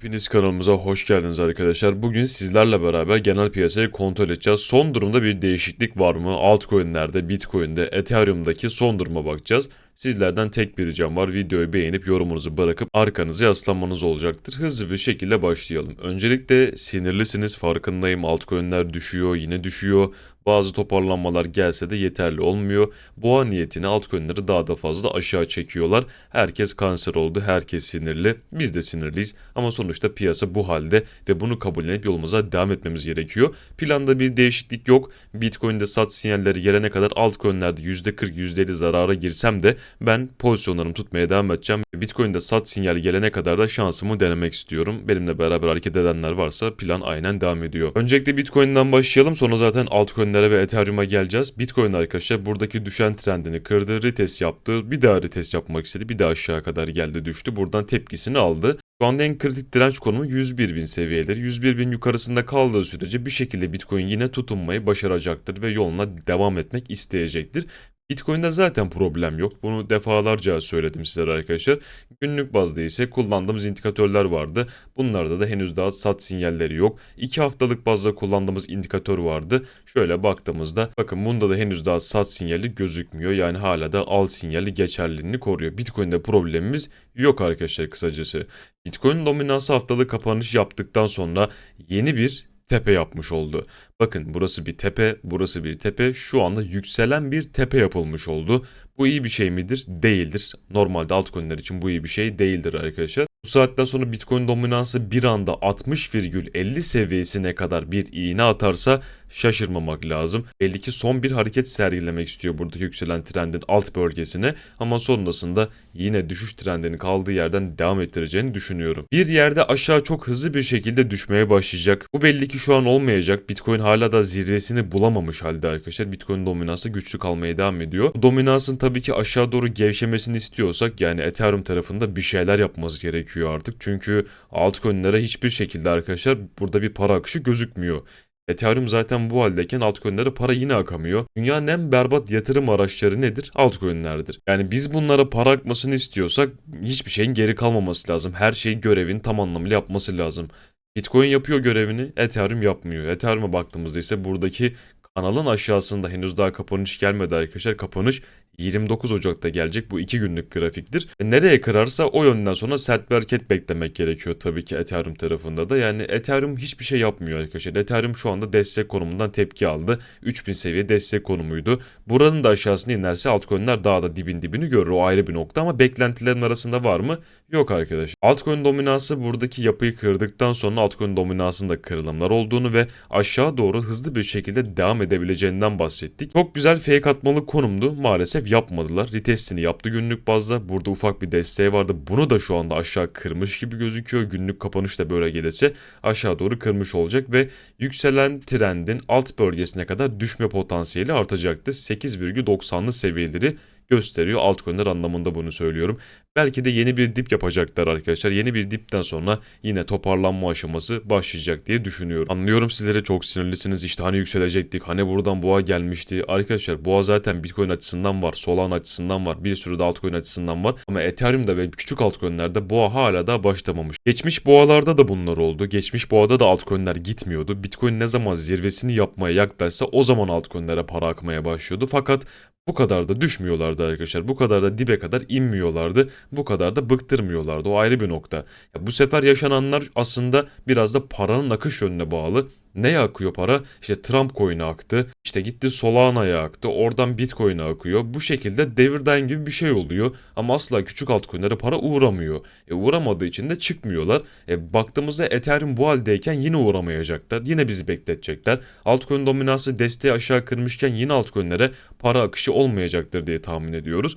Hepiniz kanalımıza hoş geldiniz arkadaşlar. Bugün sizlerle beraber genel piyasayı kontrol edeceğiz. Son durumda bir değişiklik var mı? Altcoin'lerde, Bitcoin'de, Ethereum'daki son duruma bakacağız. Sizlerden tek bir ricam var. Videoyu beğenip yorumunuzu bırakıp arkanızı yaslanmanız olacaktır. Hızlı bir şekilde başlayalım. Öncelikle sinirlisiniz farkındayım. Altcoin'ler düşüyor, yine düşüyor. Bazı toparlanmalar gelse de yeterli olmuyor. Boğa niyetini altcoin'leri daha da fazla aşağı çekiyorlar. Herkes kanser oldu, herkes sinirli. Biz de sinirliyiz ama sonuçta piyasa bu halde ve bunu kabullenip yolumuza devam etmemiz gerekiyor. Planda bir değişiklik yok. Bitcoin'de sat sinyalleri gelene kadar altcoin'lerde %40, %50 zarara girsem de ben pozisyonlarımı tutmaya devam edeceğim. Bitcoin'de sat sinyali gelene kadar da şansımı denemek istiyorum. Benimle beraber hareket edenler varsa plan aynen devam ediyor. Öncelikle Bitcoin'den başlayalım sonra zaten altcoin'lere ve Ethereum'a geleceğiz. Bitcoin arkadaşlar buradaki düşen trendini kırdı, retest yaptı. Bir daha retest yapmak istedi. Bir daha aşağı kadar geldi düştü. Buradan tepkisini aldı. Şu anda en kritik direnç konumu 101 bin seviyeleri. 101 bin yukarısında kaldığı sürece bir şekilde Bitcoin yine tutunmayı başaracaktır ve yoluna devam etmek isteyecektir. Bitcoin'de zaten problem yok. Bunu defalarca söyledim sizlere arkadaşlar. Günlük bazda ise kullandığımız indikatörler vardı. Bunlarda da henüz daha sat sinyalleri yok. 2 haftalık bazda kullandığımız indikatör vardı. Şöyle baktığımızda bakın bunda da henüz daha sat sinyali gözükmüyor. Yani hala da al sinyali geçerliliğini koruyor. Bitcoin'de problemimiz yok arkadaşlar kısacası. Bitcoin dominansı haftalık kapanış yaptıktan sonra yeni bir tepe yapmış oldu. Bakın burası bir tepe, burası bir tepe. Şu anda yükselen bir tepe yapılmış oldu. Bu iyi bir şey midir? Değildir. Normalde altcoin'ler için bu iyi bir şey değildir arkadaşlar. Bu saatten sonra Bitcoin dominansı bir anda 60,50 seviyesine kadar bir iğne atarsa şaşırmamak lazım. Belli ki son bir hareket sergilemek istiyor buradaki yükselen trendin alt bölgesine ama sonrasında yine düşüş trendinin kaldığı yerden devam ettireceğini düşünüyorum. Bir yerde aşağı çok hızlı bir şekilde düşmeye başlayacak. Bu belli ki şu an olmayacak. Bitcoin hala da zirvesini bulamamış halde arkadaşlar. Bitcoin dominansı güçlü kalmaya devam ediyor. Dominansın tabii ki aşağı doğru gevşemesini istiyorsak yani Ethereum tarafında bir şeyler yapmamız gerekiyor artık. Çünkü altcoin'lere hiçbir şekilde arkadaşlar burada bir para akışı gözükmüyor. Ethereum zaten bu haldeyken altcoin'lere para yine akamıyor. Dünyanın en berbat yatırım araçları nedir? Altcoin'lerdir. Yani biz bunlara para akmasını istiyorsak hiçbir şeyin geri kalmaması lazım. Her şeyi görevini tam anlamıyla yapması lazım. Bitcoin yapıyor görevini, Ethereum yapmıyor. Ethereum'a baktığımızda ise buradaki kanalın aşağısında henüz daha kapanış gelmedi arkadaşlar. Kapanış 29 Ocak'ta gelecek. Bu 2 günlük grafiktir. E, nereye kırarsa o yönden sonra sert bir hareket beklemek gerekiyor tabii ki Ethereum tarafında da. Yani Ethereum hiçbir şey yapmıyor arkadaşlar. Ethereum şu anda destek konumundan tepki aldı. 3000 seviye destek konumuydu. Buranın da aşağısına inerse altcoin'ler daha da dibin dibini görür. O ayrı bir nokta ama beklentilerin arasında var mı? Yok arkadaşlar. Altcoin dominansı buradaki yapıyı kırdıktan sonra altcoin dominansında kırılımlar olduğunu ve aşağı doğru hızlı bir şekilde devam edebileceğinden bahsettik. Çok güzel fake atmalı konumdu. Maalesef yapmadılar. Retestini yaptı günlük bazda. Burada ufak bir desteği vardı. Bunu da şu anda aşağı kırmış gibi gözüküyor. Günlük kapanış da böyle gelirse aşağı doğru kırmış olacak ve yükselen trendin alt bölgesine kadar düşme potansiyeli artacaktır. 8,90'lı seviyeleri gösteriyor. Altcoin'ler anlamında bunu söylüyorum. Belki de yeni bir dip yapacaklar arkadaşlar. Yeni bir dipten sonra yine toparlanma aşaması başlayacak diye düşünüyorum. Anlıyorum sizlere çok sinirlisiniz. İşte hani yükselecektik. Hani buradan boğa gelmişti. Arkadaşlar boğa zaten Bitcoin açısından var. Solana açısından var. Bir sürü de altcoin açısından var. Ama Ethereum'da ve küçük altcoin'lerde boğa hala da başlamamış. Geçmiş boğalarda da bunlar oldu. Geçmiş boğada da altcoin'ler gitmiyordu. Bitcoin ne zaman zirvesini yapmaya yaklaşsa o zaman altcoin'lere para akmaya başlıyordu. Fakat bu kadar da düşmüyorlardı arkadaşlar. Bu kadar da dibe kadar inmiyorlardı. Bu kadar da bıktırmıyorlardı. O ayrı bir nokta. Ya bu sefer yaşananlar aslında biraz da paranın akış yönüne bağlı. Neye akıyor para? İşte Trump coin'e aktı. İşte gitti Solana'ya aktı. Oradan Bitcoin'e akıyor. Bu şekilde devirden gibi bir şey oluyor. Ama asla küçük altcoin'lere para uğramıyor. E uğramadığı için de çıkmıyorlar. E baktığımızda Ethereum bu haldeyken yine uğramayacaklar. Yine bizi bekletecekler. Altcoin dominansı desteği aşağı kırmışken yine altcoin'lere para akışı olmayacaktır diye tahmin ediyoruz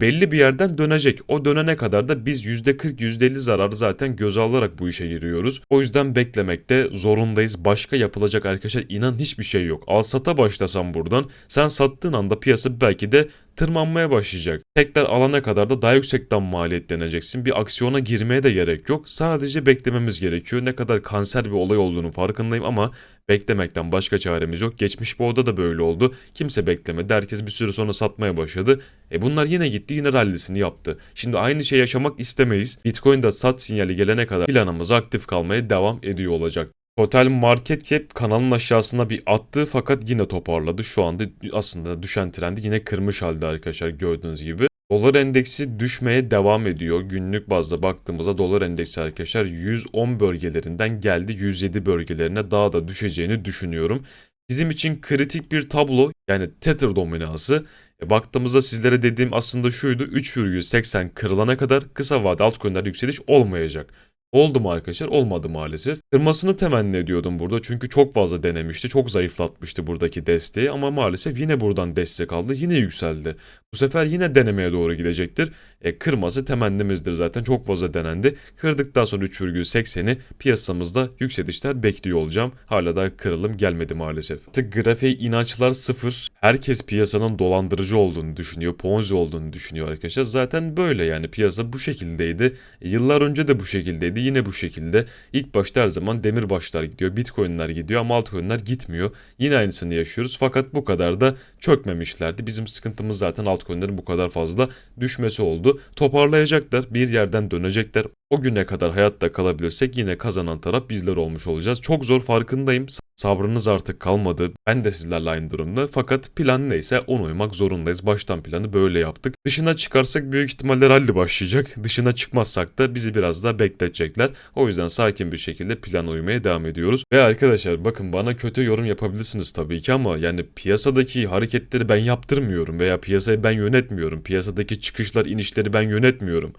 belli bir yerden dönecek. O dönene kadar da biz %40 %50 zararı zaten göze alarak bu işe giriyoruz. O yüzden beklemekte zorundayız. Başka yapılacak arkadaşlar inan hiçbir şey yok. Al sata başlasam buradan sen sattığın anda piyasa belki de tırmanmaya başlayacak. Tekrar alana kadar da daha yüksekten maliyetleneceksin. Bir aksiyona girmeye de gerek yok. Sadece beklememiz gerekiyor. Ne kadar kanser bir olay olduğunu farkındayım ama beklemekten başka çaremiz yok. Geçmiş bu oda da böyle oldu. Kimse beklemedi. Herkes bir süre sonra satmaya başladı. E bunlar yine gitti yine rallisini yaptı. Şimdi aynı şey yaşamak istemeyiz. Bitcoin'de sat sinyali gelene kadar planımız aktif kalmaya devam ediyor olacak. Total Market Cap kanalın aşağısına bir attı fakat yine toparladı. Şu anda aslında düşen trendi yine kırmış halde arkadaşlar gördüğünüz gibi. Dolar endeksi düşmeye devam ediyor. Günlük bazda baktığımızda dolar endeksi arkadaşlar 110 bölgelerinden geldi 107 bölgelerine daha da düşeceğini düşünüyorum. Bizim için kritik bir tablo yani Tether dominansı. E, baktığımızda sizlere dediğim aslında şuydu 3,80 kırılana kadar kısa vade altcoin'lerde yükseliş olmayacak. Oldu mu arkadaşlar? Olmadı maalesef. Kırmasını temenni ediyordum burada çünkü çok fazla denemişti. Çok zayıflatmıştı buradaki desteği ama maalesef yine buradan destek aldı. Yine yükseldi. Bu sefer yine denemeye doğru gidecektir. E, kırması temennimizdir zaten. Çok fazla denendi. Kırdıktan sonra 3,80'i piyasamızda yükselişler bekliyor olacağım. Hala da kırılım gelmedi maalesef. Artık grafiğe inançlar sıfır. Herkes piyasanın dolandırıcı olduğunu düşünüyor. Ponzi olduğunu düşünüyor arkadaşlar. Zaten böyle yani piyasa bu şekildeydi. Yıllar önce de bu şekildeydi. Yine bu şekilde. İlk başta her zaman demir başlar gidiyor. Bitcoin'ler gidiyor ama altcoin'ler gitmiyor. Yine aynısını yaşıyoruz. Fakat bu kadar da çökmemişlerdi. Bizim sıkıntımız zaten altcoin'lerin bu kadar fazla düşmesi oldu. Toparlayacaklar. Bir yerden dönecekler. O güne kadar hayatta kalabilirsek yine kazanan taraf bizler olmuş olacağız. Çok zor farkındayım. Sabrınız artık kalmadı. Ben de sizlerle aynı durumda. Fakat plan neyse ona uymak zorundayız. Baştan planı böyle yaptık. Dışına çıkarsak büyük ihtimalle rally başlayacak. Dışına çıkmazsak da bizi biraz daha bekletecekler. O yüzden sakin bir şekilde plana uymaya devam ediyoruz. Ve arkadaşlar bakın bana kötü yorum yapabilirsiniz tabii ki ama yani piyasadaki hareketleri ben yaptırmıyorum veya piyasayı ben yönetmiyorum. Piyasadaki çıkışlar inişleri ben yönetmiyorum.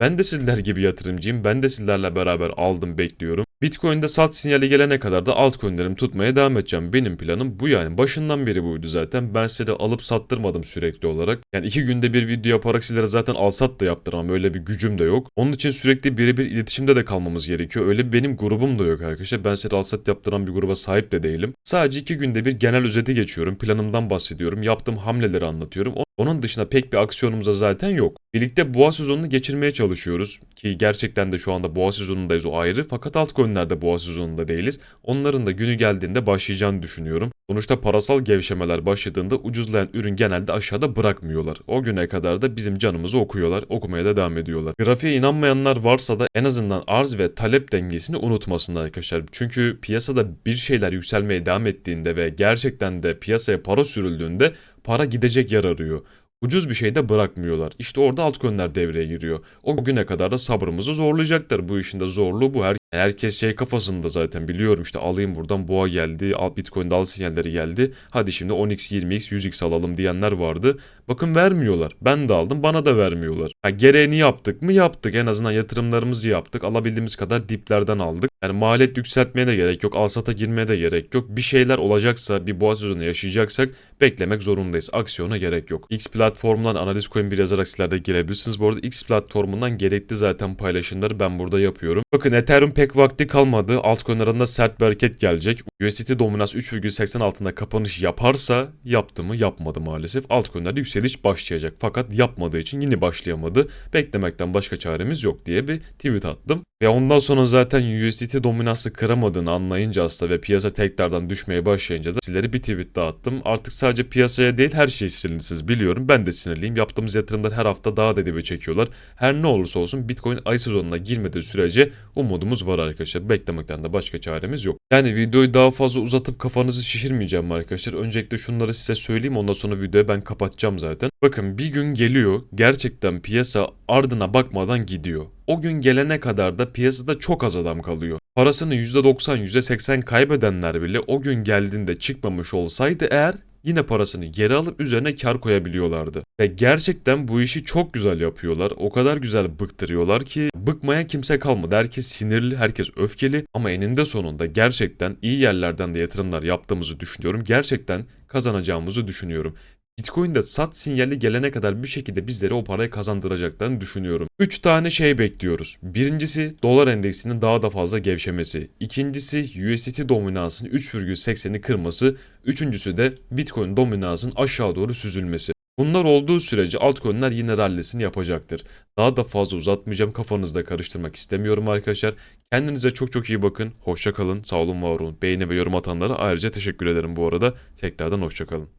Ben de sizler gibi yatırımcıyım. Ben de sizlerle beraber aldım bekliyorum. Bitcoin'de sat sinyali gelene kadar da altcoin'lerimi tutmaya devam edeceğim. Benim planım bu yani. Başından beri buydu zaten. Ben size alıp sattırmadım sürekli olarak. Yani iki günde bir video yaparak sizlere zaten al sat da yaptıramam. Öyle bir gücüm de yok. Onun için sürekli birebir iletişimde de kalmamız gerekiyor. Öyle benim grubum da yok arkadaşlar. Ben size al sat yaptıran bir gruba sahip de değilim. Sadece iki günde bir genel özeti geçiyorum. Planımdan bahsediyorum. Yaptığım hamleleri anlatıyorum. Onun dışında pek bir aksiyonumuz da zaten yok. Birlikte boğa sezonunu geçirmeye çalışıyoruz. Ki gerçekten de şu anda boğa sezonundayız o ayrı. Fakat altcoin'lerde boğa sezonunda değiliz. Onların da günü geldiğinde başlayacağını düşünüyorum. Sonuçta parasal gevşemeler başladığında ucuzlayan ürün genelde aşağıda bırakmıyorlar. O güne kadar da bizim canımızı okuyorlar. Okumaya da devam ediyorlar. Grafiğe inanmayanlar varsa da en azından arz ve talep dengesini unutmasınlar arkadaşlar. Çünkü piyasada bir şeyler yükselmeye devam ettiğinde ve gerçekten de piyasaya para sürüldüğünde para gidecek yer arıyor. Ucuz bir şey de bırakmıyorlar. İşte orada altcoin'ler devreye giriyor. O güne kadar da sabrımızı zorlayacaklar. Bu işin de zorluğu bu. Her, herkes şey kafasında zaten biliyorum işte alayım buradan boğa geldi, Bitcoin'de al sinyalleri geldi. Hadi şimdi 10x, 20x, 100x alalım diyenler vardı. Bakın vermiyorlar. Ben de aldım bana da vermiyorlar. Ha, gereğini yaptık mı? Yaptık. En azından yatırımlarımızı yaptık. Alabildiğimiz kadar diplerden aldık. Yani maliyet yükseltmeye de gerek yok. Alsata girmeye de gerek yok. Bir şeyler olacaksa, bir boğa sezonu yaşayacaksak beklemek zorundayız. Aksiyona gerek yok. X platformundan analiz coin bir yazarak sizler de girebilirsiniz. Bu arada X platformundan gerekli zaten paylaşımları ben burada yapıyorum. Bakın Ethereum pek vakti kalmadı. Altcoin arasında sert bir hareket gelecek. USDT dominans 3,80 altında kapanış yaparsa yaptı mı yapmadı maalesef. Altcoin'lerde yükseliş başlayacak. Fakat yapmadığı için yine başlayamadı. Beklemekten başka çaremiz yok diye bir tweet attım. Ve ondan sonra zaten USDT dominansı kıramadığını anlayınca aslında ve piyasa tekrardan düşmeye başlayınca da sizlere bir tweet daha attım. Artık sadece piyasaya değil her şey sinirlisiniz biliyorum. Ben de sinirliyim. Yaptığımız yatırımlar her hafta daha da çekiyorlar. Her ne olursa olsun Bitcoin ay sezonuna girmediği sürece umudumuz var arkadaşlar. Beklemekten de başka çaremiz yok. Yani videoyu daha fazla uzatıp kafanızı şişirmeyeceğim arkadaşlar. Öncelikle şunları size söyleyeyim ondan sonra videoyu ben kapatacağım zaten. Bakın bir gün geliyor gerçekten piyasa ardına bakmadan gidiyor. O gün gelene kadar da piyasada çok az adam kalıyor. Parasını %90, %80 kaybedenler bile o gün geldiğinde çıkmamış olsaydı eğer yine parasını geri alıp üzerine kar koyabiliyorlardı. Ve gerçekten bu işi çok güzel yapıyorlar. O kadar güzel bıktırıyorlar ki bıkmayan kimse kalmadı. Herkes sinirli, herkes öfkeli ama eninde sonunda gerçekten iyi yerlerden de yatırımlar yaptığımızı düşünüyorum. Gerçekten kazanacağımızı düşünüyorum. Bitcoin'de sat sinyali gelene kadar bir şekilde bizlere o parayı kazandıracaklarını düşünüyorum. 3 tane şey bekliyoruz. Birincisi dolar endeksinin daha da fazla gevşemesi. İkincisi USDT dominansının 3,80'i kırması. Üçüncüsü de Bitcoin dominansının aşağı doğru süzülmesi. Bunlar olduğu sürece altcoin'ler yine rallisini yapacaktır. Daha da fazla uzatmayacağım. Kafanızı da karıştırmak istemiyorum arkadaşlar. Kendinize çok çok iyi bakın. Hoşça kalın. Sağ olun var olun. Beğeni ve yorum atanlara ayrıca teşekkür ederim bu arada. Tekrardan hoşça kalın.